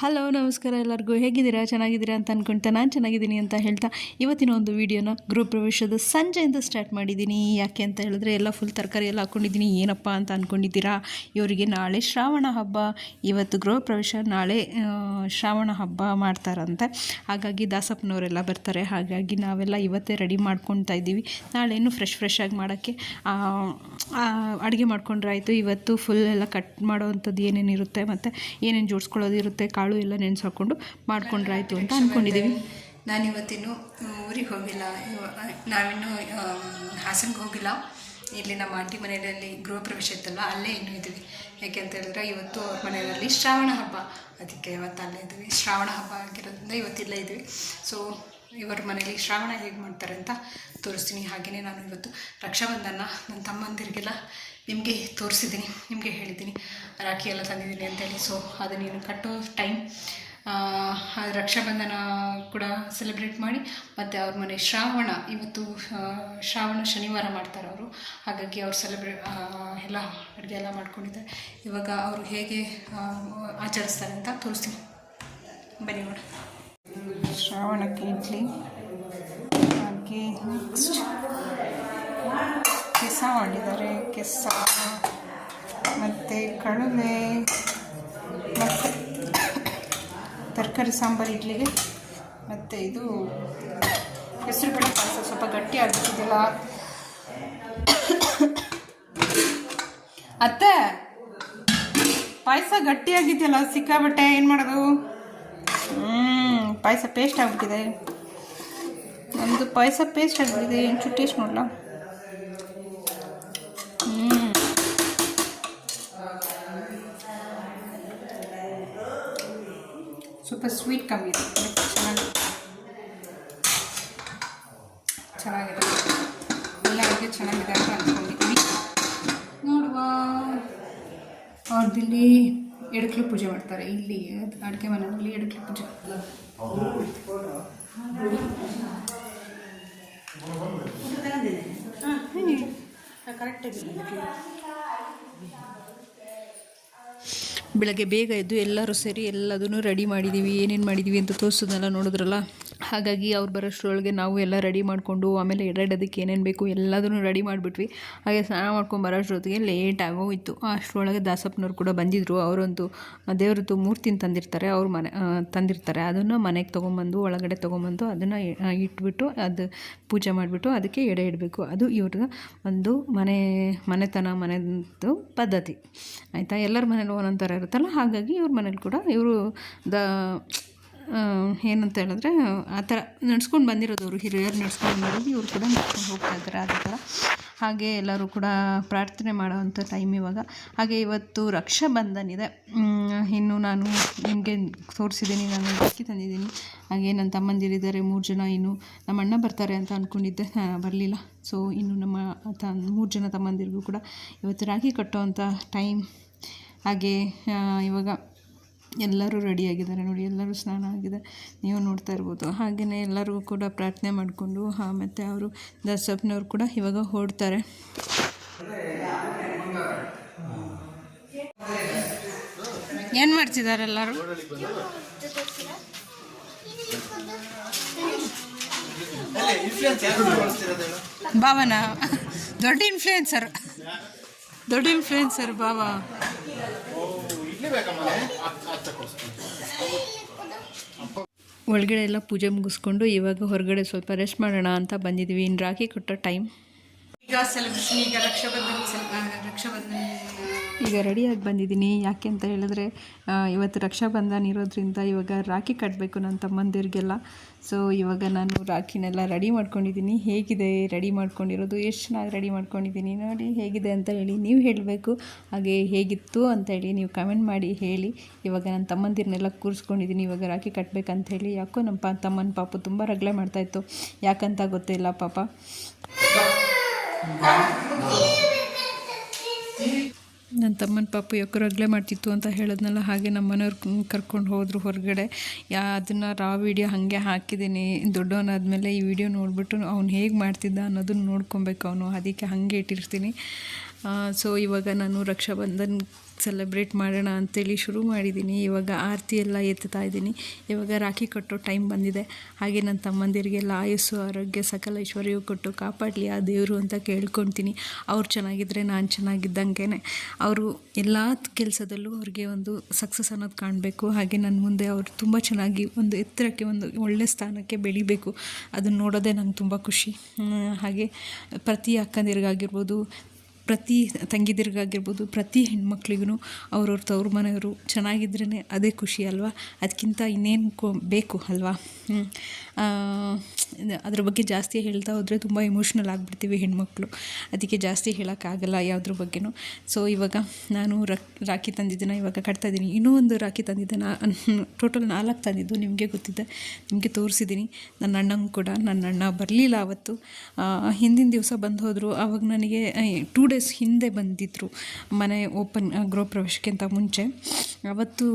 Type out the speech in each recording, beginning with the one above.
Hello, ನಮಸ್ಕಾರ ಎಲ್ಲರಿಗೂ. ಹೇಗಿದ್ದೀರಾ? ಚೆನ್ನಾಗಿದ್ದೀರಾ ಅಂತ ಅಂದ್ಕೊಳ್ತಾ ನಾನು ಚೆನ್ನಾಗಿದ್ದೀನಿ ಅಂತ ಹೇಳ್ತಾ ಇವತ್ತಿನ ಒಂದು ವೀಡಿಯೋನ ಗೃಹ ಪ್ರವೇಶದ ಸಂಜೆಯಿಂದ ಸ್ಟಾರ್ಟ್ ಮಾಡಿದ್ದೀನಿ. ಯಾಕೆ ಅಂತ ಹೇಳಿದ್ರೆ ಎಲ್ಲ ಫುಲ್ ತರಕಾರಿ ಎಲ್ಲ ಹಾಕ್ಕೊಂಡಿದ್ದೀನಿ. ಏನಪ್ಪ ಅಂತ ಅಂದ್ಕೊಂಡಿದ್ದೀರಾ ಇವರಿಗೆ ನಾಳೆ ಶ್ರಾವಣ ಹಬ್ಬ. ಇವತ್ತು ಗೃಹ ಪ್ರವೇಶ ನಾಳೆ ಶ್ರಾವಣ ಹಬ್ಬ ಮಾಡ್ತಾರಂತೆ. ಹಾಗಾಗಿ ದಾಸಪ್ಪನವರೆಲ್ಲ ಬರ್ತಾರೆ. ಹಾಗಾಗಿ ನಾವೆಲ್ಲ ಇವತ್ತೇ ರೆಡಿ ಮಾಡ್ಕೊತಾ ಇದ್ದೀವಿ. ನಾಳೆ ಇನ್ನೂ ಫ್ರೆಶ್ ಫ್ರೆಶ್ ಆಗಿ ಮಾಡೋಕ್ಕೆ ಅಡುಗೆ ಮಾಡ್ಕೊಂಡ್ರೆ ಆಯಿತು. ಇವತ್ತು ಫುಲ್ ಎಲ್ಲ ಕಟ್ ಮಾಡೋವಂಥದ್ದು ಏನೇನಿರುತ್ತೆ ಮತ್ತು ಏನೇನು ಜೋಡಿಸ್ಕೊಳ್ಳೋದು ಇರುತ್ತೆ ಕಾಳು ಎಲ್ಲ ನೆನೆಸಿ ಹಾಕ್ಕೊಂಡು ಮಾಡ್ಕೊಂಡ್ರೆ ಆಯಿತು ಅಂತ ಅಂದ್ಕೊಂಡಿದ್ದೀವಿ ನಾನು ಇವತ್ತಿನ್ನು ಊರಿಗೆ ಹೋಗಿಲ್ಲ. ನಾವಿನ್ನೂ ಹಾಸನ್ಗೆ ಹೋಗಿಲ್ಲ. ಇಲ್ಲಿ ನಮ್ಮ ಆಂಟಿ ಮನೆಯಲ್ಲಿ ಗೃಹ ಪ್ರವೇಶ ಇತ್ತಲ್ಲ ಅಲ್ಲೇ ಇನ್ನೂ ಇದ್ದೀವಿ. ಯಾಕೆ ಅಂತ ಹೇಳಿದ್ರೆ, ಇವತ್ತು ಅವ್ರ ಮನೆಯಲ್ಲಿ ಶ್ರಾವಣ ಹಬ್ಬ. ಅದಕ್ಕೆ ಇವತ್ತು ಅಲ್ಲೇ ಇದ್ದೀವಿ. ಶ್ರಾವಣ ಹಬ್ಬ ಆಗಿರೋದ್ರಿಂದ ಇವತ್ತಿಲ್ಲೇ ಇದ್ದೀವಿ. ಸೊ ಇವರ ಮನೇಲಿ ಶ್ರಾವಣ ಹೇಗೆ ಮಾಡ್ತಾರೆ ಅಂತ ತೋರಿಸ್ತೀನಿ. ಹಾಗೆಯೇ ನಾನು ಇವತ್ತು ರಕ್ಷಾಬಂಧನ, ನನ್ನ ತಮ್ಮಂದಿರಿಗೆಲ್ಲ ನಿಮಗೆ ತೋರಿಸಿದ್ದೀನಿ, ನಿಮಗೆ ಹೇಳಿದ್ದೀನಿ. ರಾಖಿ ಎಲ್ಲ ತಂದಿದ್ದೀನಿ ಅಂತೇಳಿ. ಸೊ ಅದು ನೀನು ಕಟ್ಟೋ ಟೈಮ್ ರಕ್ಷಾಬಂಧನ ಕೂಡ ಸೆಲೆಬ್ರೇಟ್ ಮಾಡಿ, ಮತ್ತು ಅವ್ರ ಮನೆ ಶ್ರಾವಣ, ಇವತ್ತು ಶ್ರಾವಣ ಶನಿವಾರ ಮಾಡ್ತಾರೆ ಅವರು. ಹಾಗಾಗಿ ಅವ್ರು ಸೆಲೆಬ್ರೇ ಎಲ್ಲ ಅಡುಗೆ ಎಲ್ಲ ಮಾಡ್ಕೊಂಡಿದ್ದಾರೆ. ಇವಾಗ ಅವರು ಹೇಗೆ ಆಚರಿಸ್ತಾರೆ ಅಂತ ತೋರಿಸ್ತೀನಿ. ಬನ್ನಿ ನೋಡಿ ಶ್ರಾವಣಕ್ಕೆ ಇಡ್ಲಿ ಹಾಗೆ ನೆಕ್ಸ್ಟ್ ಮಾಡಿದ್ದಾರೆ, ಕೆಸ, ಮತ್ತು ಕಡಲೆ, ಮತ್ತು ತರಕಾರಿ ಸಾಂಬಾರು ಇಡ್ಲಿಗೆ, ಮತ್ತು ಇದು ಹೆಸರುಬೇಳೆ ಪಾಯಸ ಸ್ವಲ್ಪ ಗಟ್ಟಿ ಆಗಿಬಿಟ್ಟಿದೆಯಲ್ಲ ಅತ್ತೆ, ಪಾಯಸ ಗಟ್ಟಿಯಾಗಿದೆಯಲ್ಲ ಸಿಕ್ಕಾಬಟ್ಟೆ ಏನು ಮಾಡೋದು? ಹ್ಞೂ ಪಾಯಸ ಪೇಸ್ಟ್ ಆಗ್ಬಿಟ್ಟಿದೆ. ನಮ್ಮದು ಪಾಯಸ ಪೇಸ್ಟ್ ಆಗ್ಬಿಟ್ಟಿದೆ ಇಂಚು ಟೇಸ್ಟ್ ನೋಡಲ್ಲ ಸ್ವಲ್ಪ ಸ್ವೀಟ್ ಕಮ್ಮಿ ಇದೆ ಚೆನ್ನಾಗಿ ಚೆನ್ನಾಗಿದೆ ಎಲ್ಲ ಅಡುಗೆ ಚೆನ್ನಾಗಿದೆ ಅಂತ ಅಂದ್ಕೊಂಡಿದ್ವಿ ನೋಡುವ ಅವ್ರದ್ದಿಲ್ಲಿ ಎಡಕ್ಲು ಪೂಜೆ ಮಾಡ್ತಾರೆ ಇಲ್ಲಿ ಅಡುಗೆ ಮನೆಯಲ್ಲಿ ಎಡಕ್ಲು ಪೂಜೆ ಬೆಳಗ್ಗೆ ಬೇಗ ಎದ್ದು ಎಲ್ಲರೂ ಸೇರಿ ಎಲ್ಲದನ್ನು ರೆಡಿ ಮಾಡಿದ್ದೀವಿ ಏನೇನು ಮಾಡಿದ್ದೀವಿ ಅಂತ ತೋರಿಸೋದನ್ನೆಲ್ಲ ನೋಡಿದ್ರಲ್ಲ? ಹಾಗಾಗಿ ಅವ್ರು ಬರೋಷ್ಟ್ರೊಳಗೆ ನಾವು ಎಲ್ಲ ರೆಡಿ ಮಾಡಿಕೊಂಡು, ಆಮೇಲೆ ಎಡಾಡೋದಕ್ಕೆ ಏನೇನು ಬೇಕು ಎಲ್ಲದನ್ನು ರೆಡಿ ಮಾಡಿಬಿಟ್ವಿ. ಹಾಗೆ ಸ್ನಾನ ಮಾಡ್ಕೊಂಡು ಬರೋಷ್ಟೊತ್ತಿಗೆ ಲೇಟ್ ಆಗೋಯಿತು ಅಷ್ಟರೊಳಗೆ ದಾಸಪ್ಪನವ್ರು ಕೂಡ ಬಂದಿದ್ದರು ಅವರಂತೂ ದೇವ್ರದ್ದು ಮೂರ್ತಿನ ತಂದಿರ್ತಾರೆ, ಅವ್ರು ಮನೆ ತಂದಿರ್ತಾರೆ. ಅದನ್ನು ಮನೆಗೆ ತೊಗೊಂಬಂದು, ಒಳಗಡೆ ತೊಗೊಂಬಂದು ಅದನ್ನು ಇಟ್ಬಿಟ್ಟು ಅದು ಪೂಜೆ ಮಾಡಿಬಿಟ್ಟು ಅದಕ್ಕೆ ಎಡೆ ಇಡಬೇಕು. ಅದು ಇವ್ರದ್ದು ಒಂದು ಮನೆ, ಮನೆತನ, ಮನೆದು ಪದ್ಧತಿ. ಆಯಿತಾ? ಎಲ್ಲರ ಮನೇಲಿ ಒಂದೊಂದು ಇರುತ್ತಲ್ಲ? ಹಾಗಾಗಿ ಇವ್ರ ಮನೇಲಿ ಕೂಡ ಇವರು ದ ಏನಂತ ಹೇಳಿದ್ರೆ, ಆ ಥರ ನಡ್ಸ್ಕೊಂಡು ಬಂದಿರೋದು ಅವರು, ಹಿರಿಯರು ನಡ್ಸ್ಕೊಂಡು ಬಂದಿರೋದು, ಇವರು ಕೂಡ ನಡ್ಸ್ಕೊಂಡು ಹೋಗ್ತಾ ಇದ್ದಾರೆ ಅದೇ ಥರ. ಹಾಗೆ ಎಲ್ಲರೂ ಕೂಡ ಪ್ರಾರ್ಥನೆ ಮಾಡೋವಂಥ ಟೈಮ್ ಇವಾಗ. ಹಾಗೆ ಇವತ್ತು ರಕ್ಷಾಬಂಧನ್ ಇದೆ. ಇನ್ನು ನಾನು ನಿಮಗೆ ತೋರಿಸಿದ್ದೀನಿ, ನಾನು ಅಕ್ಕಿ ತಂದಿದ್ದೀನಿ. ಹಾಗೆ ನನ್ನ ತಮ್ಮಂದಿರಿದ್ದಾರೆ, ಮೂರು ಜನ ಇನ್ನು ನಮ್ಮ ಅಣ್ಣ ಬರ್ತಾರೆ ಅಂತ ಅಂದ್ಕೊಂಡಿದ್ದೆ ಬರಲಿಲ್ಲ. ಸೊ ಇನ್ನು ನಮ್ಮ ತ, ಮೂರು ಜನ ತಮ್ಮಂದಿರಿಗೂ ಕೂಡ ಇವತ್ತು ರಾಗಿ ಕಟ್ಟುವಂಥ ಟೈಮ್ ಹಾಗೆ ಇವಾಗ ಎಲ್ಲರೂ ರೆಡಿಯಾಗಿದ್ದಾರೆ ನೋಡಿ, ಎಲ್ಲರೂ ಸ್ನಾನ ಆಗಿದೆ. ನೀವು ನೋಡ್ತಾ ಇರ್ಬೋದು. ಹಾಗೆಯೇ ಎಲ್ಲರಿಗೂ ಕೂಡ ಪ್ರಾರ್ಥನೆ ಮಾಡಿಕೊಂಡು, ಹಾಂ, ಮತ್ತು ಅವರು ದಸಪ್ಪನವ್ರು ಕೂಡ ಇವಾಗ ಹೊಡ್ತಾರೆ ಏನು ಮಾಡ್ತಿದ್ದಾರೆ ಎಲ್ಲರೂ? ಭಾವನ? ದೊಡ್ಡ ಇನ್ಫ್ಲೂಯೆನ್ಸರ್ ದೊಡ್ಡ ಇನ್ಫ್ಲೂಯೆನ್ಸರ್ ಭಾವ. ಒಳಗಡೆ ಎಲ್ಲ ಪೂಜೆ ಮುಗಿಸ್ಕೊಂಡು ಇವಾಗ ಹೊರಗಡೆ ಸ್ವಲ್ಪ ರೆಸ್ಟ್ ಮಾಡೋಣ ಅಂತ ಬಂದಿದ್ದೀವಿ ಇನ್ನು ರಾಖಿ ಕೊಟ್ಟ ಟೈಮ್ ಈಗ ಸೆಲೆಬ್ರೇಷನ್ ಈಗ ರಕ್ಷಾಬಂಧನ ರಕ್ಷಾಬಂಧನ ಈಗ ರೆಡಿಯಾಗಿ ಬಂದಿದ್ದೀನಿ. ಯಾಕೆ ಅಂತ ಹೇಳಿದ್ರೆ ಇವತ್ತು ಇವತ್ತು ರಕ್ಷಾಬಂಧನ ಇರೋದ್ರಿಂದ ಇವಾಗ ರಾಖಿ ಕಟ್ಟಬೇಕು ನನ್ನ ತಮ್ಮಂದಿರಿಗೆಲ್ಲ. ಸೊ ಇವಾಗ ನಾನು ರಾಖಿನೆಲ್ಲ ರೆಡಿ ಮಾಡ್ಕೊಂಡಿದ್ದೀನಿ. ಹೇಗಿದೆ ರೆಡಿ ಮಾಡ್ಕೊಂಡಿರೋದು? ಎಷ್ಟು ಚೆನ್ನಾಗಿ ರೆಡಿ ಮಾಡ್ಕೊಂಡಿದ್ದೀನಿ ನೋಡಿ ಹೇಗಿದೆ ಅಂತ ಹೇಳಿ ನೀವು ಹೇಳಬೇಕು. ಹಾಗೆ ಹೇಗಿತ್ತು ಅಂತ ಹೇಳಿ ನೀವು ಕಮೆಂಟ್ ಮಾಡಿ ಹೇಳಿ. ಇವಾಗ ನನ್ನ ತಮ್ಮಂದಿರನ್ನೆಲ್ಲ ಕೂರಿಸ್ಕೊಂಡಿದ್ದೀನಿ. ಇವಾಗ ರಾಖಿ ಕಟ್ಟಬೇಕಂತ ಹೇಳಿ. ಯಾಕೋ ನಮ್ಮ ಪಾ, ತಮ್ಮನ ಪಾಪು ತುಂಬ ರಗಳೆ ಮಾಡ್ತಾಯಿತ್ತು ಯಾಕಂತ ಗೊತ್ತಿಲ್ಲ ಪಾಪ. ನನ್ನ ತಮ್ಮನ ಪಾಪು ಯಾಕೋ ಮಾಡ್ತಿತ್ತು ಅಂತ ಹೇಳಿದ್ನಲ್ಲ, ಹಾಗೆ ನಮ್ಮ ಮನೆಯವ್ರು ಕರ್ಕೊಂಡು ಹೋದರು ಹೊರಗಡೆ. ಯಾ, ಅದನ್ನು ರಾ ವಿಡಿಯೋ ಹಾಗೆ ಹಾಕಿದ್ದೀನಿ. ದೊಡ್ಡವನಾದ್ಮೇಲೆ ಈ ವಿಡಿಯೋ ನೋಡಿಬಿಟ್ಟು ಅವ್ನು ಹೇಗೆ ಮಾಡ್ತಿದ್ದ ಅನ್ನೋದನ್ನ ನೋಡ್ಕೊಬೇಕು ಅವನು. ಅದಕ್ಕೆ ಹಾಗೆ ಇಟ್ಟಿರ್ತೀನಿ. ಸೊ ಇವಾಗ ನಾನು ರಕ್ಷಾಬಂಧನ್ ಸೆಲೆಬ್ರೇಟ್ ಮಾಡೋಣ ಅಂತೇಳಿ ಶುರು ಮಾಡಿದ್ದೀನಿ ಇವಾಗ ಆರತಿ ಎಲ್ಲ ಎತ್ತುತ್ತಾ ಇದ್ದೀನಿ. ಇವಾಗ ರಾಖಿ ಕಟ್ಟೋ ಟೈಮ್ ಬಂದಿದೆ. ಹಾಗೆ ನನ್ನ ತಮ್ಮಂದಿರಿಗೆಲ್ಲ ಆಯಸ್ಸು, ಆರೋಗ್ಯ, ಸಕಲ ಐಶ್ವರ್ಯ ಕೊಟ್ಟು ಕಾಪಾಡಲಿ ಆ ದೇವರು ಅಂತ ಕೇಳ್ಕೊತೀನಿ ಅವ್ರು ಚೆನ್ನಾಗಿದ್ದರೆ ನಾನು ಚೆನ್ನಾಗಿದ್ದಂಗೆ ಅವರು ಎಲ್ಲ ಕೆಲಸದಲ್ಲೂ ಅವ್ರಿಗೆ ಒಂದು ಸಕ್ಸಸ್ ಅನ್ನೋದು ಕಾಣಬೇಕು. ಹಾಗೆ ನನ್ನ ಮುಂದೆ ಅವರು ತುಂಬ ಚೆನ್ನಾಗಿ ಒಂದು ಎತ್ತರಕ್ಕೆ, ಒಂದು ಒಳ್ಳೆ ಸ್ಥಾನಕ್ಕೆ ಬೆಳಿಬೇಕು. ಅದನ್ನು ನೋಡೋದೇ ನಂಗೆ ತುಂಬ ಖುಷಿ. ಹಾಗೆ ಪ್ರತಿ ಅಕ್ಕಂದಿರಿಗಾಗಿರ್ಬೋದು ಪ್ರತಿ ತಂಗಿದಿರಿಗಾಗಿರ್ಬೋದು, ಪ್ರತಿ ಹೆಣ್ಮಕ್ಳಿಗೂ ಅವ್ರವ್ರ ತವ್ರ ಮನೆಯವರು ಚೆನ್ನಾಗಿದ್ರೇ ಅದೇ ಖುಷಿ ಅಲ್ವಾ? ಅದಕ್ಕಿಂತ ಇನ್ನೇನು ಕೊ, ಬೇಕು ಅಲ್ವಾ? ಅದ್ರ ಬಗ್ಗೆ ಜಾಸ್ತಿ ಹೇಳ್ತಾ ಹೋದರೆ ತುಂಬ ಇಮೋಷ್ನಲ್ ಆಗಿಬಿಡ್ತೀವಿ ಹೆಣ್ಮಕ್ಳು. ಅದಕ್ಕೆ ಜಾಸ್ತಿ ಹೇಳೋಕ್ಕಾಗಲ್ಲ ಯಾವುದ್ರ ಬಗ್ಗೆನೂ. ಸೊ ಇವಾಗ ನಾನು ರಾಖಿ ತಂದಿದ್ದನ್ನು ಇವಾಗ ಕಟ್ತಾ ಇದ್ದೀನಿ. ಇನ್ನೂ ಒಂದು ರಾಖಿ ತಂದಿದ್ದೆ ನಾ ಟೋಟಲ್ ನಾಲ್ಕು ತಂದಿದ್ದು ನಿಮಗೆ ಗೊತ್ತಿದೆ. ನಿಮಗೆ ತೋರಿಸಿದ್ದೀನಿ ನನ್ನ ಅಣ್ಣಂಗೆ ಕೂಡ, ನನ್ನ ಅಣ್ಣ ಬರಲಿಲ್ಲ ಅವತ್ತು ಹಿಂದಿನ ದಿವಸ ಬಂದು ಹೋದರು. ಆವಾಗ ನನಗೆ ಟೂ ಡೇಸ್ ಹಿಂದೆ ಬಂದಿದ್ದರು ಮನೆ ಓಪನ್ ಗೃಹ ಪ್ರವೇಶಕ್ಕಿಂತ ಮುಂಚೆ. ಅವತ್ತು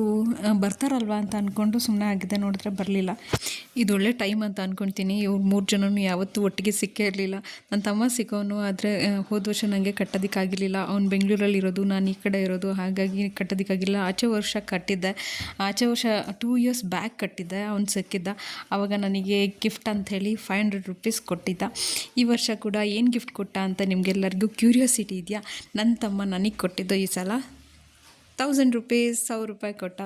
ಬರ್ತಾರಲ್ವಾ ಅಂತ ಅಂದ್ಕೊಂಡು ಸುಮ್ಮನೆ ಆಗಿದೆ ನೋಡಿದ್ರೆ ಬರಲಿಲ್ಲ. ಇದು ಒಳ್ಳೆ ಟೈಮ್ ಅಂತ ಅಂದ್ಕೊಳ್ತೀನಿ ಇವ್ರು ಮೂರು ಜನನು ಯಾವತ್ತೂ ಒಟ್ಟಿಗೆ ಸಿಕ್ಕೇ ಇರಲಿಲ್ಲ. ನನ್ನ ತಮ್ಮ ಸಿಕ್ಕೋನು ಆದರೆ ಹೋದ ವರ್ಷ ನನಗೆ ಕಟ್ಟೋದಕ್ಕಾಗಿರಲಿಲ್ಲ. ಅವ್ನು ಬೆಂಗಳೂರಲ್ಲಿ ಇರೋದು, ನಾನು ಈ ಕಡೆ ಇರೋದು, ಹಾಗಾಗಿ ಕಟ್ಟೋದಕ್ಕಾಗಿಲ್ಲ ಆಚೆ ವರ್ಷ ಕಟ್ಟಿದ್ದೆ. ಆಚೆ ವರ್ಷ ಟೂ ಇಯರ್ಸ್ ಬ್ಯಾಕ್ ಕಟ್ಟಿದ್ದೆ, ಅವ್ನು ಸಿಕ್ಕಿದ್ದ. ಆವಾಗ ನನಗೆ ಗಿಫ್ಟ್ ಅಂತ ಹೇಳಿ ಫೈವ್ ಹಂಡ್ರೆಡ್ ರುಪೀಸ್ ಕೊಟ್ಟಿದ್ದ. ಈ ವರ್ಷ ಕೂಡ ಏನು ಗಿಫ್ಟ್ ಕೊಟ್ಟ ಅಂತ ನಿಮಗೆಲ್ಲರಿಗೂ ಕ್ಯೂರಿಯಾಸಿಟಿ ಇದೆಯಾ? ನನ್ನ ತಮ್ಮ ನನಗೆ ಕೊಟ್ಟಿದ್ದು ಈ ಸಲ ತೌಸಂಡ್ ರುಪೀಸ್ ಸಾವಿರ ರೂಪಾಯಿ ಕೊಟ್ಟ.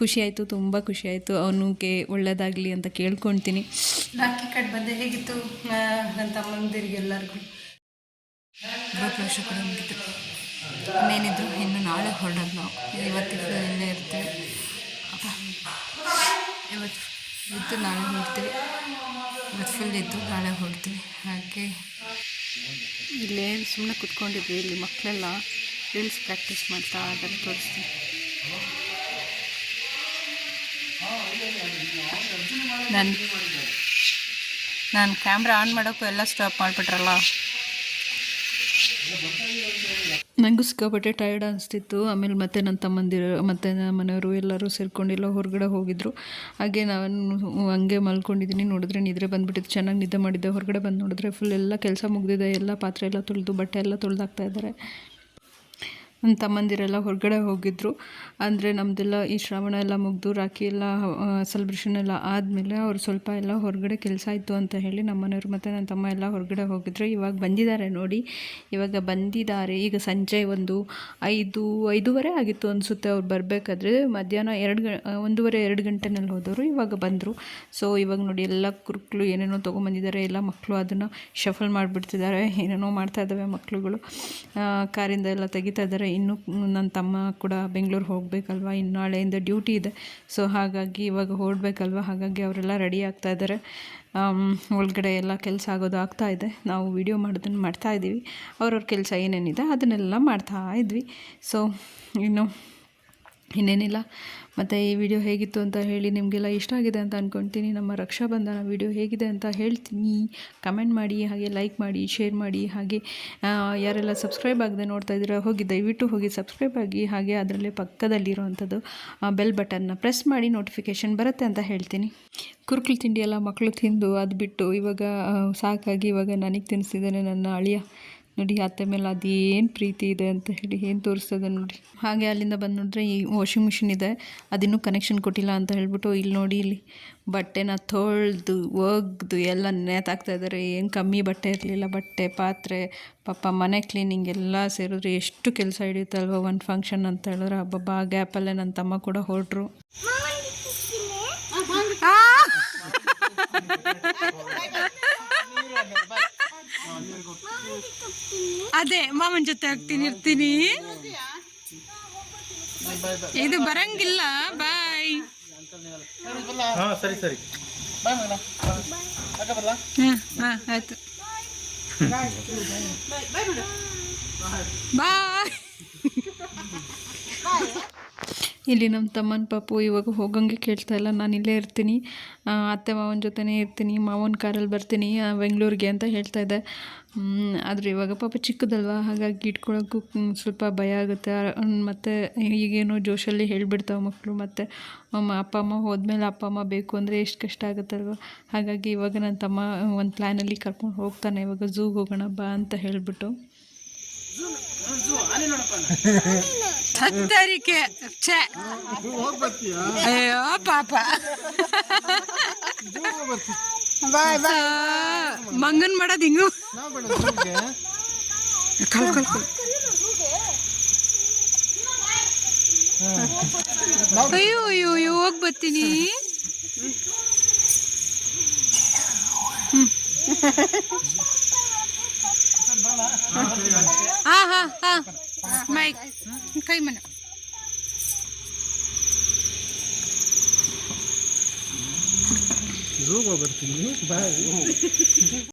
ಖುಷಿ ಆಯಿತು ತುಂಬ ಖುಷಿ ಆಯಿತು ಅವನಿಗೆ ಒಳ್ಳೆಯದಾಗಲಿ ಅಂತ ಕೇಳ್ಕೊಳ್ತೀನಿ ರಾಖಿ ಕಟ್ ಬಂದೆ ಹೇಗಿತ್ತು? ನನ್ನ ತಮ್ಮಂದಿರಿಗೆ ಎಲ್ಲರಿಗೂ. ಗೃಹಪ್ರವೇಶ ಕೂಡ ಮುಗಿತು ಇನ್ನೇನಿದ್ರು ಇನ್ನು ನಾಳೆ ಹೊರಡೋದು ನಾವು ಇವತ್ತಿಗೆ ಇಲ್ಲೇ ಇರ್ತೀವಿ. ಇವತ್ತು ಇದ್ದು ನಾಳೆ ಹೊರಡ್ತೀವಿ. ಇವತ್ತು ಫುಲ್ ಇದ್ದು ನಾಳೆ ಹೊರಡ್ತೀವಿ. ಹಾಗೆ. ಇಲ್ಲೇ ಸುಮ್ಮನೆ ಕುತ್ಕೊಂಡಿದ್ವಿ ಇಲ್ಲಿ ಮಕ್ಕಳೆಲ್ಲ. ರೀಲ್ಸ್ ಪ್ರಾಕ್ಟೀಸ್ ಮಾಡ್ತಾ ಅದನ್ನು ತೋರಿಸ್ತೀನಿ. ನಾನು ನಾನು ಕ್ಯಾಮ್ರಾ ಆನ್ ಮಾಡೋಕ್ಕೂ ಎಲ್ಲ ಸ್ಟಾಪ್ ಮಾಡಿಬಿಟ್ರಲ್ಲ. ನನಗೂ ಸಿಕ್ಕಾಪಟ್ಟೆ ಟಯರ್ಡ್ ಅನಿಸ್ತಿತ್ತು. ಆಮೇಲೆ ಮತ್ತೆ ನನ್ನ ತಮ್ಮಂದಿರು, ಮತ್ತು ನನ್ನ ಮನೆಯವರು ಎಲ್ಲರೂ ಸೇರ್ಕೊಂಡಿಲ್ಲ, ಹೊರಗಡೆ ಹೋಗಿದ್ರು. ಹಾಗೆ ನಾನು ಹಂಗೆ ಮಲ್ಕೊಂಡಿದ್ದೀನಿ ನೋಡಿದ್ರೆ ನಿದ್ರೆ ಬಂದುಬಿಟ್ಟಿತ್ತು. ಚೆನ್ನಾಗಿ ನಿದ್ದೆ ಮಾಡಿದ್ದೆ. ಹೊರಗಡೆ ಬಂದು ನೋಡಿದ್ರೆ ಫುಲ್ ಎಲ್ಲ ಕೆಲಸ ಮುಗಿದಿದೆ. ಎಲ್ಲ ಪಾತ್ರೆ ಎಲ್ಲ ತೊಳೆದು, ಬಟ್ಟೆ ಎಲ್ಲ ತೊಳೆದಾಕ್ತಾ ಇದ್ದಾರೆ. ನನ್ನ ತಮ್ಮಂದಿರೆಲ್ಲ ಹೊರಗಡೆ ಹೋಗಿದ್ದರು ಅಂದರೆ ನಮ್ಮದೆಲ್ಲ ಈ ಶ್ರಾವಣ ಎಲ್ಲ ಮುಗಿದು, ರಾಖಿ ಎಲ್ಲ ಸೆಲೆಬ್ರೇಷನ್ ಎಲ್ಲ ಆದಮೇಲೆ ಅವ್ರು ಸ್ವಲ್ಪ ಎಲ್ಲ ಹೊರಗಡೆ ಕೆಲಸ ಇತ್ತು ಅಂತ ಹೇಳಿ ನಮ್ಮ ಮನೆಯವರು ಮತ್ತು ನನ್ನ ತಮ್ಮ ಎಲ್ಲ ಹೊರಗಡೆ ಹೋಗಿದ್ರು. ಇವಾಗ ಬಂದಿದ್ದಾರೆ ನೋಡಿ. ಇವಾಗ ಬಂದಿದ್ದಾರೆ. ಈಗ ಸಂಜೆ ಒಂದು ಐದು, ಐದೂವರೆ ಆಗಿತ್ತು ಅನಿಸುತ್ತೆ ಅವ್ರು ಬರಬೇಕಾದ್ರೆ. ಮಧ್ಯಾಹ್ನ ಎರಡು ಗ, ಒಂದೂವರೆ, ಎರಡು ಗಂಟೆನಲ್ಲಿ ಹೋದವರು ಇವಾಗ ಬಂದರು. ಸೊ ಇವಾಗ ನೋಡಿ ಎಲ್ಲ ಕುರುಕ್ಲು ಏನೇನೋ ತೊಗೊಂಬಂದಿದ್ದಾರೆ. ಎಲ್ಲ ಮಕ್ಕಳು ಅದನ್ನು ಶಫಲ್ ಮಾಡಿಬಿಡ್ತಿದ್ದಾರೆ. ಏನೇನೋ ಮಾಡ್ತಾ ಇದ್ದಾವೆ ಮಕ್ಕಳುಗಳು ಕಾರಿಂದ ಎಲ್ಲ ತೆಗಿತಾ ಇದ್ದಾರೆ. ಇನ್ನು ನನ್ನ ತಮ್ಮ ಕೂಡ ಬೆಂಗಳೂರು ಹೋಗಬೇಕಲ್ವ, ಇನ್ನು ನಾಳೆಯಿಂದ ಡ್ಯೂಟಿ ಇದೆ. ಸೊ ಹಾಗಾಗಿ ಇವಾಗ ಹೊರಡ್ಬೇಕಲ್ವ ಹಾಗಾಗಿ ಅವರೆಲ್ಲ ರೆಡಿ ಆಗ್ತಾ ಇದ್ದಾರೆ. ಒಳಗಡೆ ಎಲ್ಲ ಕೆಲಸ ಆಗೋದು ಆಗ್ತಾ ಇದೆ. ನಾವು ವಿಡಿಯೋ ಮಾಡೋದನ್ನು ಮಾಡ್ತಾ ಇದ್ದೀವಿ. ಅವ್ರವ್ರ ಕೆಲಸ ಏನೇನಿದೆ ಅದನ್ನೆಲ್ಲ ಮಾಡ್ತಾ ಇದ್ವಿ. ಸೊ ಇನ್ನು ಇನ್ನೇನಿಲ್ಲ. ಮತ್ತು ಈ ವಿಡಿಯೋ ಹೇಗಿತ್ತು ಅಂತ ಹೇಳಿ ನಿಮಗೆಲ್ಲ ಇಷ್ಟ ಆಗಿದೆ ಅಂತ ಅಂದ್ಕೊಳ್ತೀನಿ ನಮ್ಮ ರಕ್ಷಾಬಂಧನ ವಿಡಿಯೋ ಹೇಗಿದೆ ಅಂತ ಹೇಳ್ತೀನಿ. ಕಮೆಂಟ್ ಮಾಡಿ, ಹಾಗೆ ಲೈಕ್ ಮಾಡಿ ಶೇರ್ ಮಾಡಿ, ಹಾಗೆ ಯಾರೆಲ್ಲ ಸಬ್ಸ್ಕ್ರೈಬ್ ಆಗದೆ ನೋಡ್ತಾ ಇದ್ದೀರಾ, ಹೋಗಿ ದಯವಿಟ್ಟು ಹೋಗಿ ಸಬ್ಸ್ಕ್ರೈಬ್ ಆಗಿ, ಹಾಗೆ ಅದರಲ್ಲೇ ಪಕ್ಕದಲ್ಲಿರುವಂಥದ್ದು ಬೆಲ್ ಬಟನ್ನ ಪ್ರೆಸ್ ಮಾಡಿ ನೋಟಿಫಿಕೇಷನ್ ಬರುತ್ತೆ ಅಂತ ಹೇಳ್ತೀನಿ. ಕುರುಕುಲು ತಿಂಡಿ ಎಲ್ಲ ಮಕ್ಕಳು ತಿಂದು ಅದು ಬಿಟ್ಟು ಇವಾಗ ಸಾಕಾಗಿ ಇವಾಗ ನನಗೆ ತಿನ್ನಿಸಿದ್ದಾನೆ ನನ್ನ ಅಳಿಯ. ನೋಡಿ ಅತ್ತೆ ಮೇಲೆ ಅದೇನು ಪ್ರೀತಿ ಇದೆ ಅಂತ ಹೇಳಿ ಏನು ತೋರಿಸ್ತದೆ ನೋಡಿ. ಹಾಗೆ ಅಲ್ಲಿಂದ ಬಂದು ನೋಡಿದ್ರೆ ಈ ವಾಷಿಂಗ್ ಮಿಷಿನ್ ಇದೆ. ಅದಿನ್ನೂ ಕನೆಕ್ಷನ್ ಕೊಟ್ಟಿಲ್ಲ ಅಂತ ಹೇಳ್ಬಿಟ್ಟು ಇಲ್ಲಿ ನೋಡಿ ಇಲ್ಲಿ ಬಟ್ಟೆನ ತೊಳೆದು ಒಗ್ದು ಎಲ್ಲ ನೇತಾಕ್ತಾ ಇದ್ದಾರೆ ಏನು ಕಮ್ಮಿ ಬಟ್ಟೆ ಇರಲಿಲ್ಲ. ಬಟ್ಟೆ ಪಾತ್ರೆ ಪಾಪ ಮನೆ ಕ್ಲೀನಿಂಗ್ ಎಲ್ಲ ಸೇರಿದ್ರೆ ಎಷ್ಟು ಕೆಲಸ ಹಿಡಿಯುತ್ತಲ್ವ ಒಂದು ಫಂಕ್ಷನ್ ಅಂತ ಹೇಳಿದ್ರೆ. ಹಬ್ಬಬ್ಬ ಆ ಗ್ಯಾಪಲ್ಲೇ ನನ್ನ ತಮ್ಮ ಕೂಡ ಹೊರಟ್ರು. ಅದೇ ಮಾಮನ್ ಜೊತೆ ಹೋಗ್ತೀನಿ ಇರ್ತೀನಿ. ಇದು ಬರಂಗಿಲ್ಲ. ಬಾಯ್. ಹಾ ಸರಿ ಸರಿ. ಆಯ್ತು. ಬಾಯ್. ಇಲ್ಲಿ ನಮ್ಮ ತಮ್ಮನ ಪಾಪು ಇವಾಗ ಹೋಗಂಗೆ ಕೇಳ್ತಾ ಇಲ್ಲ. ನಾನು ಇಲ್ಲೇ ಇರ್ತೀನಿ. ಅತ್ತೆ ಮಾವನ ಜೊತೆನೇ ಇರ್ತೀನಿ. ಮಾವನ ಕಾರಲ್ಲಿ ಬರ್ತೀನಿ. ಬೆಂಗಳೂರಿಗೆ ಅಂತ ಹೇಳ್ತಾ ಇದ್ದೆ. ಆದರೆ ಇವಾಗ ಪಾಪ ಚಿಕ್ಕದಲ್ವಾ? ಹಾಗಾಗಿ ಇಟ್ಕೊಳ್ಳೋಕ್ಕೂ ಸ್ವಲ್ಪ ಭಯ ಆಗುತ್ತೆ. ಮತ್ತು ಈಗೇನೋ ಜೋಶಲ್ಲಿ ಹೇಳಿಬಿಡ್ತಾವೆ ಮಕ್ಕಳು ಮತ್ತು ಅಪ್ಪ, ಅಮ್ಮ ಹೋದ್ಮೇಲೆ ಅಪ್ಪ, ಅಮ್ಮ ಬೇಕು ಅಂದರೆ ಎಷ್ಟು ಕಷ್ಟ ಆಗುತ್ತಲ್ವ? ಹಾಗಾಗಿ ಇವಾಗ ನನ್ನ ತಮ್ಮ ಒಂದು ಪ್ಲ್ಯಾನಲ್ಲಿ ಕರ್ಕೊಂಡು ಹೋಗ್ತಾನೆ. ಇವಾಗ ಝೂಗೆ ಹೋಗೋಣ ಬಾ ಅಂತ ಹೇಳಿಬಿಟ್ಟು. ಹತ್ತರಿಕೆ ಅಯ್ಯೋ ಪಾಪ. ಬಾಯ್ ಮಂಗನ್ ಮಾಡೋದು ಹಿಂಗು. ಅಯ್ಯೋ ಅಯ್ಯೋ ಅಯ್ಯೋ ಹೋಗಿ ಬರ್ತೀನಿ. ಹಾ ಹಾ ಹಾ ಮೈ ಕೈ ಮನ ಬರ್ತೀನಿ ಬಾಯ್